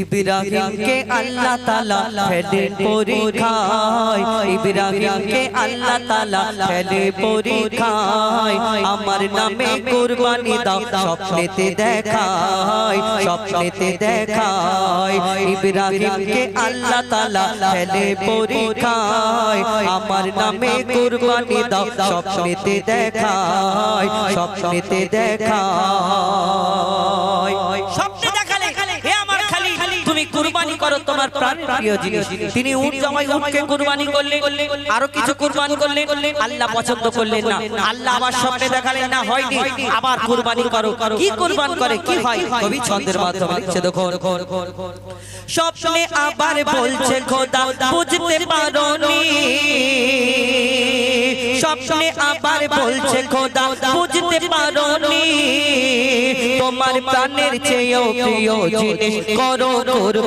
ইব্রাহিমকে আল্লাহ তালা ফেলে পরীক্ষায়। ইব্রাহিমকে আল্লাহ তালা ফেলে পরীক্ষায়। আমার নামে কুরবানি দাও, স্বপ্নেতে দেখায় স্বপ্নেতে দেখায়। ইব্রাহিমকে আল্লাহ তালা ফেলে পরীক্ষায়। আমার নামে কুরবানি দাও, স্বপ্নেতে দেখায় স্বপ্নেতে দেখায়। কুরবানি করো তোমার প্রাণ প্রিয় জিনিস। তিনি উট জামাই উটকে কুরবানি করলে আরও কিছু কুরবানি করলে আল্লাহ পছন্দ করলেন না। আল্লাহ আবার স্বপ্নে দেখালেন, না, হয়নি। আবার কুরবানি করো। কি কুরবান করে? কি হয়? কবি ছন্দের মাধ্যমে লিখছে দেখো স্বপ্নে আবার বলছে, খোদা, বুঝতে পারোনি। স্বপ্নে আবার বলছে, খোদা, বুঝতে পারোনি। তোমার প্রাণের চেয়েও প্রিয় জিনিস করো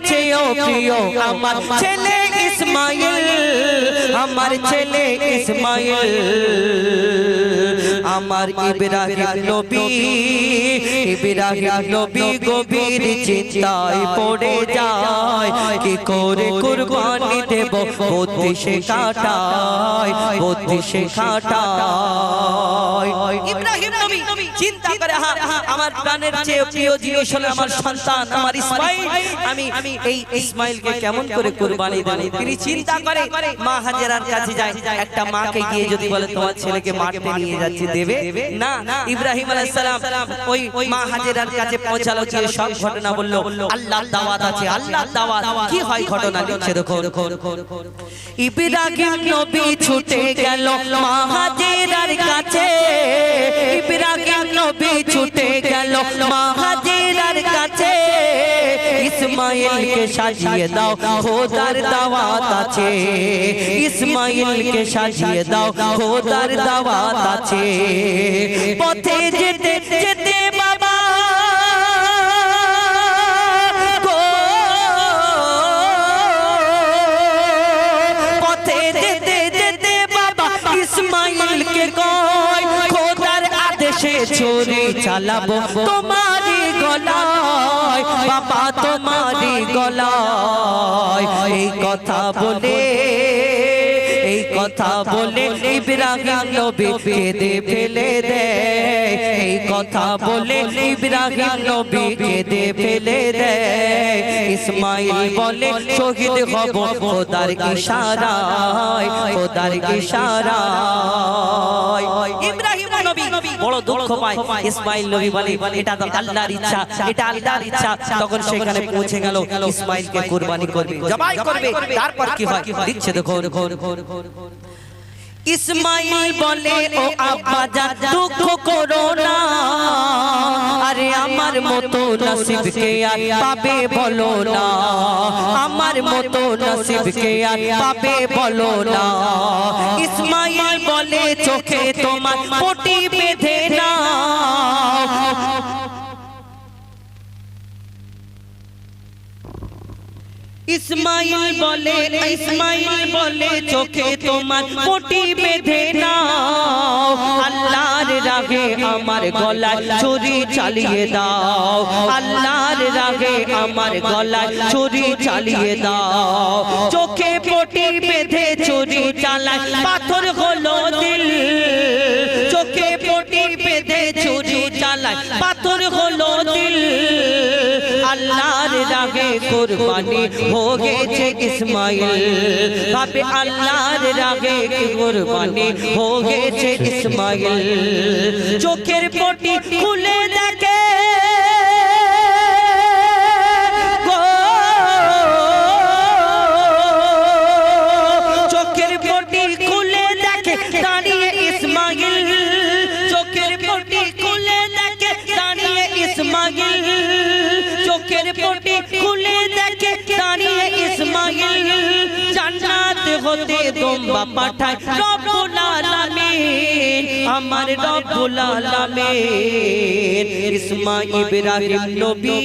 চেয়েও প্রিয় আমার ছেলে ইসমাইল আমার ছেলে ইসমাইল আমার ইব্রাহিম নবী ইব্রাহিম নবী গভীর চিন্তায় পড়ে যায় কি করে কুরবানি দেব বুদ্ধি সে কাটায় বুদ্ধি সে কাটায় ইব্রাহিম চিন্তা করে হ্যাঁ আমার প্রাণের চেয়ে প্রিয় জিনিস হলো আমার সন্তান, আমার ইসমাইল আমি আমি এই ইসমাইলকে কেমন করে কুরবানি দেব? তিনি চিন্তা করে, মা হাজেরার কাছে যায় একটা মাকে গিয়ে যদি বলে তোমার ছেলেকে মারতে নিয়ে যাচ্ছে, দেবে? না, ইব্রাহিম আলাইহিস সালাম ওই মা হাজেরার কাছে পৌঁছালো, গিয়ে সব ঘটনা বলল, আল্লাহর দাওয়াত আছে, আল্লাহর দাওয়াত। কি হয় ঘটনা? লিখছে দেখো ইব্রাহিম নবী ছুটে গেল মাহাজেরার সাজিয়ে দাও খোদার দাওয়াত আছে ইসমাইলকে সাজিয়ে দাও খোদার দাওয়াত আছে পথে যেতে যেতে ছুরি চালাবো। তোমারই গলায় বাবা তোমারই গলায় এই কথা বলে কথা বলে ইব্রাহিম নবী কেঁদে ফেলে দেয় এই কথা বলে ইব্রাহিম নবী কেঁদে ফেলে দেয় ইসমাইল বলে শহীদ হব খোদার ইশারায় খোদার ইশারায়। ইব্রাহিম নবী বড় দুঃখ পায়। ইসমাইল নবী বলে এটা তো আল্লাহর ইচ্ছা এটা আল্লাহর ইচ্ছা। তখন সেখানে পৌঁছে গেল ইসমাইলকে কুরবানি করবে। জবাই করবে তারপর কি হয়? দিচ্ছে দেখো ইসমাইল বলে, ও আব্বা, যা দুঃখ করো না। আরে আমার মতো নসিবকে আর পাবে বলো না। আমার মতো নসিবকে আর পাবে বলো না। ইসমাইল বলে, চোখে তোমার পটি ইসমাইল বলে ইসমাইল বলে, চোখে তোমার পটি বেঁধে নাও। আল্লাহর রাগে আমার গলায় ছুরি চালিয়ে দাও। আল্লাহর রাগে আমার গলায় ছুরি চালিয়ে দাও। চোখে পটি বেঁধে ছুরি চালায়, পাথর হলো দিল রাগে কুরবানি হো গেছে ইসমাইল। বাপে আল্লাহর রাহে কুরবানি হো গেছে ইসমাইল। চোখের পটি খুলে পাঠায় রব্বুল আলামিন আমার রব্বুল আলামিন ইসমা ইব্রাহিম নবী।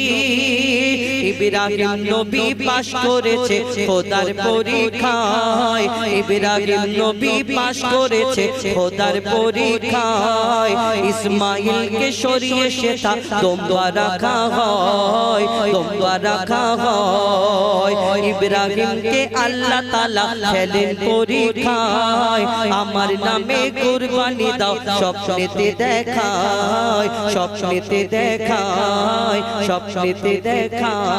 ইব্রাহিম নবী পাশ করেছে, খোদার পরীক্ষায়। ইব্রাহিম নবী পাশ করেছে, খোদার পরীক্ষায়। ইসমাইলকে সরিয়ে সেটা দম্বা রাখা হয় দম্বা রাখা হয়। ইব্রাহিমকে আল্লাহ তালা ফেলেন পরীক্ষায়। আমার নামে কুরবানি দাও, স্বপ্নেতে দেখায় স্বপ্নেতে দেখায় স্বপ্নেতে দেখায়।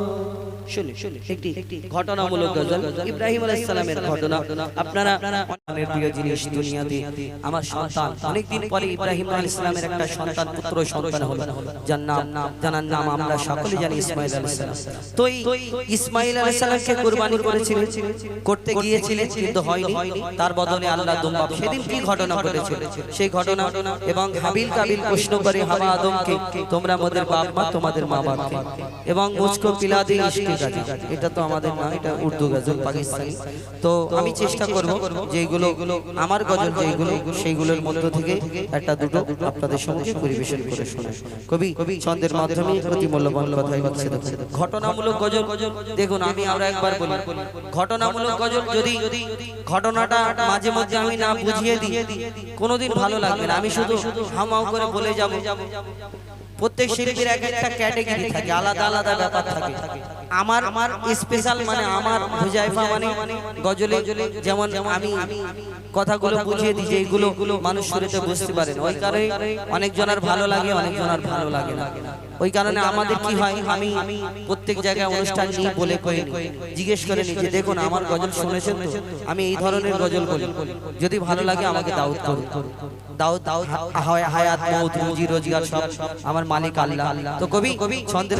শুনে শুনে একটি একটি ঘটনামূলক গজল। ইব্রাহিম আলাইহিস সালামের ঘটনা। আপনারা অনেক প্রিয় জিনিস দুনিয়াতে আমার সন্তান। অনেকদিন পরে ইব্রাহিম আলাইহিস সালামের একটা সন্তান পুত্র সন্তান হলো। যার নাম জানার নাম আমরা সকলে জানি ইসমাইল আলাইহিস সালাম। তো এই আলাইহিস সালামকে কুরবানি করেছিলেন? করতে গিয়েছিলেন কিন্তু হয়নি। তার বদলে আল্লাহ সেদিন কি ঘটনা ঘটেছিল? সেই ঘটনা এবং হাবিল কাবিল প্রশ্ন করে হাওয়া আদমকে তোমরা আমাদের বাপ মা তোমাদের মা বাপকে। এবং ইশকে গাজি। এটা তো আমাদের না এটা উর্দু গজল পাকিস্তানি। তো আমি চেষ্টা করব যেগুলো আমার গজল যেগুলো সেইগুলোর মধ্য থেকে একটা দুটো আপনাদের সঙ্গে পরিবেশন করে শোনা কবি কবি ছন্দের মাধ্যমে অতি মূল্যবান কথাই লিখছে ঘটনামূলক গজল দেখুন আমি আমরা একবার বলি। ঘটনামূলক গজল যদি ঘটনাটা মাঝে মধ্যে আমি না বুঝিয়ে দিই কোনোদিন ভালো লাগবে না। আমি শুধু হামাও করে বলে যাব। প্রত্যেক শিল্পীর এক একটা ক্যাটাগরি থাকে আলাদা আলাদা ব্যাপার থাকে। আমার আমার স্পেশাল মানে আমার হুজাইফা মানে গজলে যেমন আমি কথাগুলো বুঝিয়ে দিই এইগুলো মানুষ শুরুতে বুঝতে পারে ওই কারণে অনেকজনের ভালো লাগে অনেকজনের ভালো লাগে না। ওই কারণে আমাদের কি হয়? আমি প্রত্যেক জায়গায় অনুষ্ঠান নিয়ে বলে কই জিজ্ঞেস করে নিজে দেখুন আমার গজল শুনেছেন তো? আমি এই ধরনের গজল বলি। যদি ভালো লাগে আমাকে দাউদ করুন দাউদ দাউদ হয় হায়াত মৌত রুজি রোজগার সব আমার মালিক আল্লাহ। তো কবি কবি ছন্দের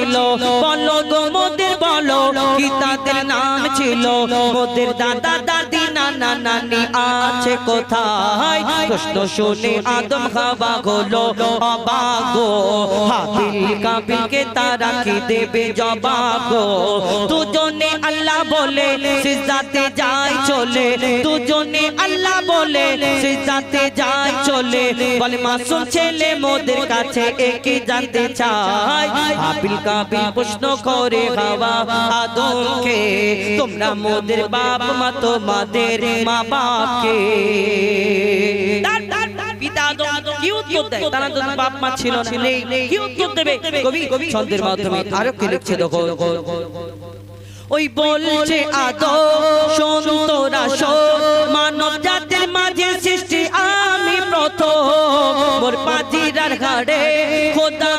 ছিল। বলো গো মোদের, বলো কি তাদের নাম ছিল? মোদের দাদা, দাদি, নানা, নানি আছে কোথায়? প্রশ্ন শুনে আদম তারা কি দেবে দুজনে আল্লাহ বলে, সিজদাতে যায় চলে। দুজনে আল্লাহ বলে, সিজদাতে যায় চলে। বলে, মাসুম ছেলে মোদের কাছে একে জানতে চায়। কাবিল প্রশ্ন করে হাওয়া আদমকে তোমরা মোদের বাপ মা, তোমাদের মা বাপকে। তো মা কবি কবি ওই বলছে মানব জাতির মাঝে সৃষ্টি আমি প্রথম। মোর পাজিরার খোদা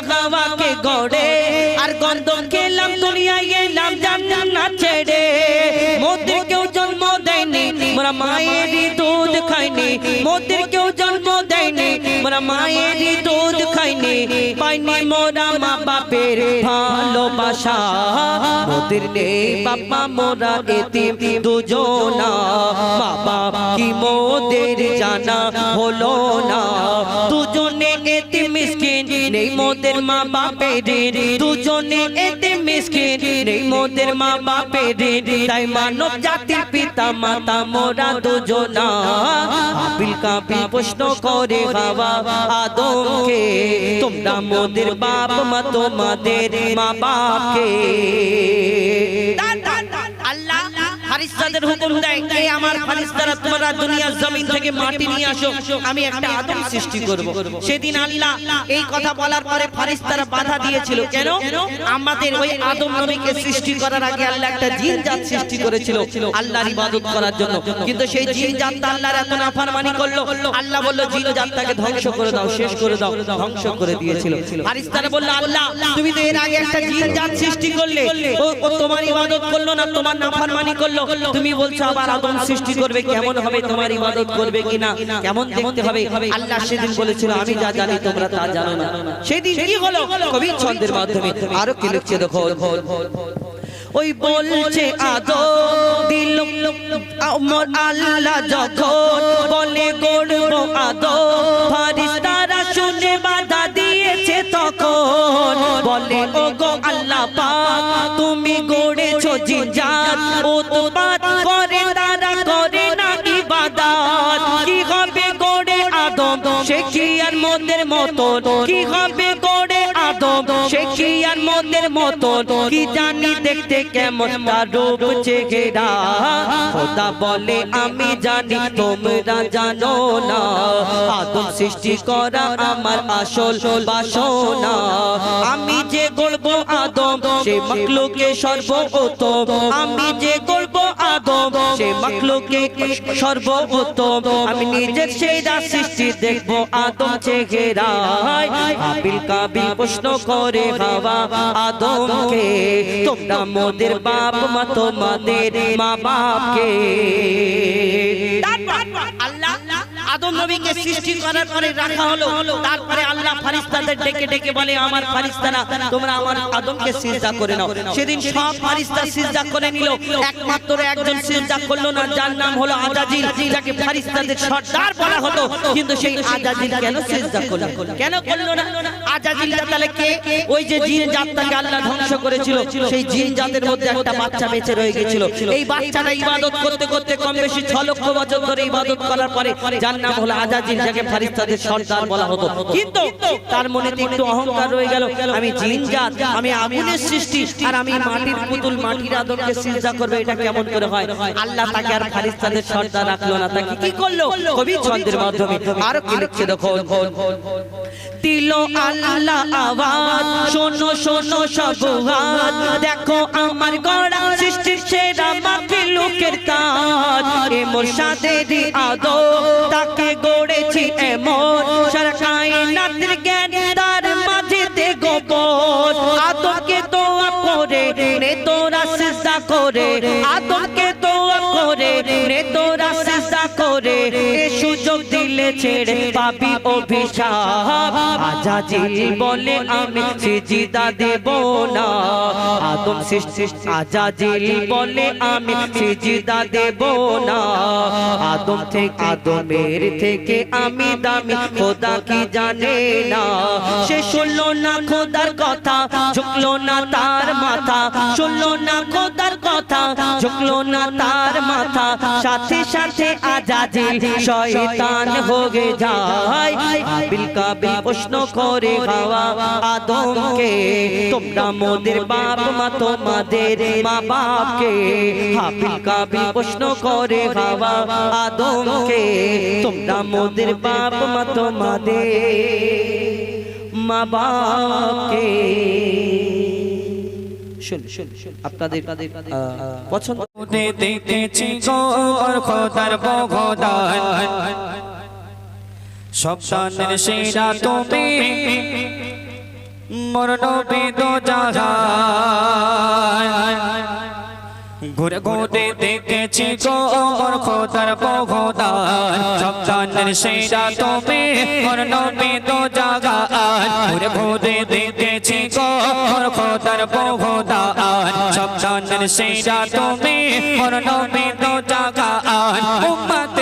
মোরা মায়েরই দুধ খাইনি মোদের কেউ জন্ম দেয়নি মোরা মায়েরই দুধ খাইনি পাইনি মোরা মা বাপের ভালোবাসা মোদের নেই বাবা মোরা এতিম দুজনা বাপ কি মোদের জানা হলো না দুজনে এতিম নেই মোদের মা বাপের দুজনে এতিম মিসকিন। নেই মোদের মা বাপের তাই মানব জাতির পিতা, মাতা, মোরা কাপিল প্রশ্ন করে আদমকে। তোমরা মোদের বাপ, মা তোমাদের মা বাপকে। ফারিস্তাদের হুকুম দেয়, এই আমার ফারিস্তারা তোমরা দুনিয়ার জমিন থেকে মাটি নিয়ে আসো, আমি একটা আদম সৃষ্টি করব। সেদিন আল্লাহ এই কথা বলার পরে ফারিস্তারা বাধা দিয়েছিল। কেন? আমাদের ওই আদম নবীকে সৃষ্টি করার আগে আল্লাহ একটা জিন জাত সৃষ্টি করেছিল আল্লাহর ইবাদত করার জন্য। কিন্তু সেই জিন জাতটা আল্লাহর এত নাফরমানি করল। আল্লাহ বলল জিন জাতটাকে ধ্বংস করে দাও, শেষ করে দাও, ধ্বংস করে দিয়েছিল। ফারিস্তারা বলল, আল্লাহ, তুমি তো এর আগে একটা জিন জাত সৃষ্টি করলে। ও তোমার ইবাদত করল না, তোমার নাফরমানি করল। তুমি বলছো আবার আদম সৃষ্টি করবে কেমন হবে তোমার ইবাদত করবে কিনা? কেমন দেখতে হবে? আল্লাহ সেদিন বলেছিল আমি যা জানি তোমরা তা জানো না। সেদিন কি হলো? কবি ছন্দের মাধ্যমে। আরও কি লিখছে দেখো? ওই বলছে আদো দিল আমার আল্লাহ যখন বলে গড়ব আদো ফারিস্তারা শুনে বাধা দিয়েছে তখন। বলে ও গো আল্লাহ পাক তুমি গড়েছো জিজাত উৎপাত করে, তারা করে না ইবাদত। কি হবে গড়ে আদম? সে কি আর মনের মতো কি হবে মনের মতো কি জানি দেখতে কেমন তার রূপ খোদা বলে, আমি জানি তোমরা জানো না। আদম সৃষ্টি করা আমার আসল বাসনা। আমি যে গড়ব আদম, সে মখলুকে সর্বোত্তম। আমি যে গড়ব আদম, সে মখলুকে সর্বোত্তম। আমি নিজের সেই সৃষ্টি দেখব আদম চেহারায়। আবিল কাবিল প্রশ্ন করে, হাওয়া আদমকে তোমরা মোদের বাপ মা তোমাদের মা বাপকে। আল্লাহ। আদম নবীকে সৃষ্টি করার পরে রাখা হলো। তারপরে আল্লাহ ফারিস্তাদের ডেকে ডেকে বলে আমার ফারিস্তারা তোমরা আমার আদমকে সিজদা করে নাও। সেদিন সব ফারিস্তা সিজদা করে নিল। একমাত্র একজন সিজদা করল না যার নাম হলো আজাজিল। যাকে ফারিস্তাদের সর্দার বলা হতো কিন্তু সেই আজাজিল কেন সিজদা করল? কেন করল না? আজাজিলটা তাহলে কে? ওই যে জিন জাতটাকে আল্লাহ ধ্বংস করেছিল সেই জিন জাতের মধ্যে একটা বাচ্চা বেঁচে রয়ে গেছিল। এই বাচ্চাটা ইবাদত করতে করতে কম বেশি ছ লক্ষ বছর ধরে ইবাদত করার পরে যার নাম হলো আজাজিল যাকে ফারিস্তাদের সর্দার বলা হতো। কিন্তু তার মনে একটু অহংকার রয়ে গেল। আমি জিন জাত আমি আগুনের সৃষ্টি আর আমি মাটির পুতুল মাটির আদমকে সিজদা করবে এটা কেমন করে হয়? আল্লাহ তাকে আর ফারিস্তাদের সর্দার রাখল না। তাকে কি করল? কবি ছন্দের মাধ্যমে। আরও কি লিখছে দেখো দিল আল্লাহ আওয়াজ শোনো শোনো সব হাত দেখো আমার গড়া সৃষ্টির সেরা মাকে লোকের কাজ। এ মোরশাদেরই আদো তাকে গড়েছি এমন সরকাই নাতের জ্ঞান তার মাঝেতে গোপন। আদমকে তোয়া করে, নে তোরা সিজদা করে। আদমকে ছেড়ে পাবি অভিশাপ। আজাজিল বলে আমি সিজদা দেব না। আদম সৃষ্টি আজাজিল বলে আমি সিজদা দেব না। আদম থেকে, আদমের থেকে আমি দামি, খোদা কি জানে না। সে শুনলো না খোদার কথা, ঝুঁকলো না তার মাথা। শুনলো না খোদার কথা, ঝুঁকলো না তার মাথা। সাথে সাথে আজাজিল শয়তান হয়ে যায়। আবিল কাবিল প্রশ্ন করে হাওয়া আদমকে। তোমরা মোদের বাপ মা তোমাদের মা বাপকে। হাবিল কাবিল প্রশ্ন করে হাওয়া আদমকে। তোমরা মোদের বাপ মা তোমাদের মা বাপকে। আপনাদের পছন্দ দেখেছি খোদার বগদান সপ্তাহের সেরা তুমি মোর নবী দো জাহান ঘুরে ঘুরে দেখেছি খোদার বগদান সপ্তাহের সেরা তুমি মোর নবী দো জাহান ঘুরে ঘুরে দেখেছি গোর খোদার বগদান সপ্তাহের সেরা তুমি মোর নবী দো জাহান উম্মতে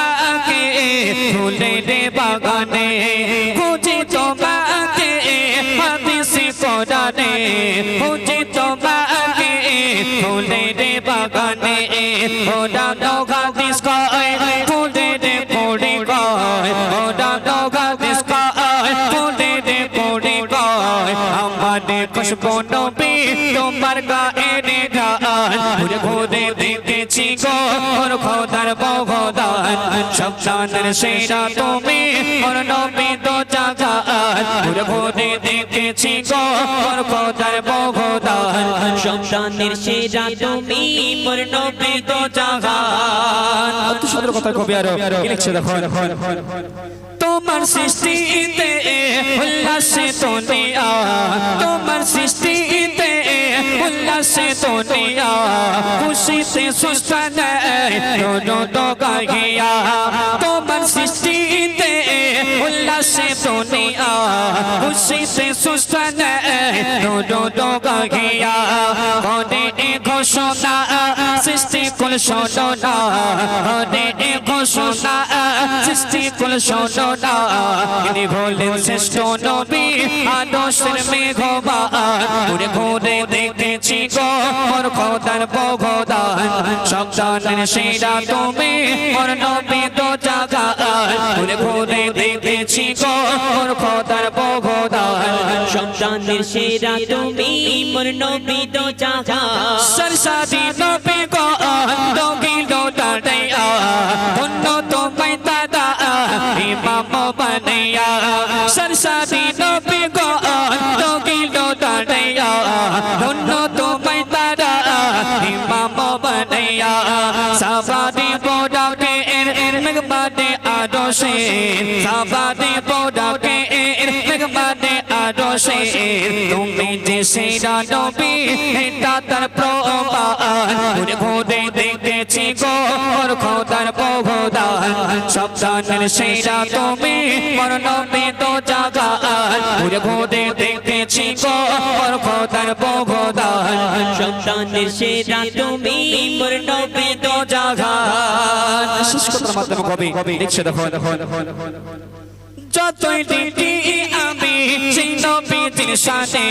ফুলের বাগানে খুঁজি তোমাকে হাদিসে কোরআনে খুঁজি তোমাকে ফুলের বাগানে ওরা নৌকা দিস কয় ফুলের পড়ে কয় ওরা নৌকা দিস কয় ফুলের পড়ে কয় আমাদের গায়ের গান ঘুরে ঘুরে দেখেছি গো ওর খোদার বগদান সব জানের সেরা তুমি ওর নবী তো জাগান। ঘুরে ঘুরে দেখেছি গো খোদার বগদান সন্তানের সেরা তুমি মোর নবী তো জাগান। অত সুন্দর কথা কবি আরও। লিখছে দেখো তোমার সৃষ্টিতে উল্লাসে দুনিয়া দুনিয়া খুশিতে সুস্থান দোনো তো গাহিয়া তোমার সৃষ্টিতে উল্লাসে দুনিয়া খুশিতে সুস্থান দোনো তো গাহিয়া কোনে ঘোষণা সৃষ্টি কুল শোনা কোনে ঘোষণা সৃষ্টি কুল শোনা তিনি বলেন শ্রেষ্ঠ নবী আদর্শের মেঘবান ঘুরে ঘুরে দেখেছি গো খোদার বগদান সন্তানের সেরা তুমি মোর নবী তো ঘুরে ঘুরে দেখেছি খোদার বগদান। সন্তানের সেরা তুমি নবী তো সরসাদি নবী গো নবী গো তোমায় দাদা, ইমাম বানাইয়া সাবাদি পোডাকে এর এর মেঘবাদে আদোশে সাবাদি পোডাকে আদোশে তুমি যে সেরা নবী এটা তার প্রমাণ দেখেছি খোদার সেরা তুমি মোর নবী তো ঘুরে দেখেছি খোদার সেরা তুমি মোর নবী তো কথার মাধ্যমে কবি দেখো যতই দিদি নবীজির সাথে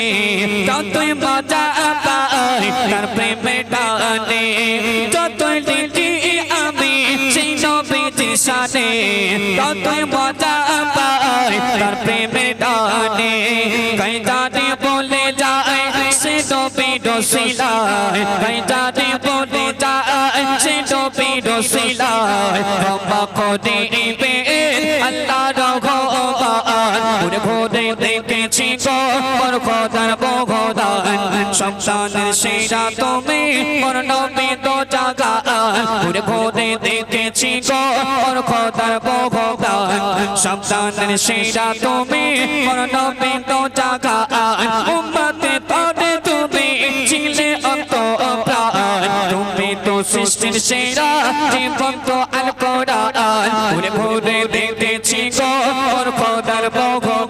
ততই মজা পাই তার প্রেমে টানে যতই দিদি আমি সেই নবীজির সাথে ততই মজা পাই তার প্রেমে টানে কই দাদি বলে যায় সে নবী ডসিলায় কই দাদি বলে যায় সে নবী ডসিলায় ক্ষমা করে দিবে আল্লাহ রঘবান ঘুরে ঘুরে দেখেছি গো মোর খোদার বগদান সন্তানের সেরা তুমি মোর নবী তো ঘুরে ঘুরে দেখেছি গো খোদার বগদান সন্তানের সেরা তুমি মোর জাগান উম্মতে তরে তুমি, ছিলে অন্ত তুমি তো সৃষ্টির সেরা জীবন তো আল কোরআন ঘুরে দেখেছি গো ওর খোদার ভগবান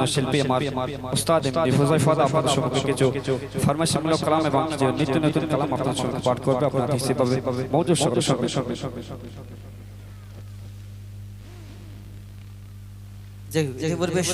শিল্পী আমার উস্তাদ এমনি হুজাইফাদ আপনাদের সম্মুখে কিছু ফরমাইশমূলক কালাম এবং যে নিত্য নতুন কালাম আপনার সঙ্গে পাঠ করবে, আপনার হিসেবে মৌজুদ সকলে সঙ্গে সঙ্গে যে পরিবেশ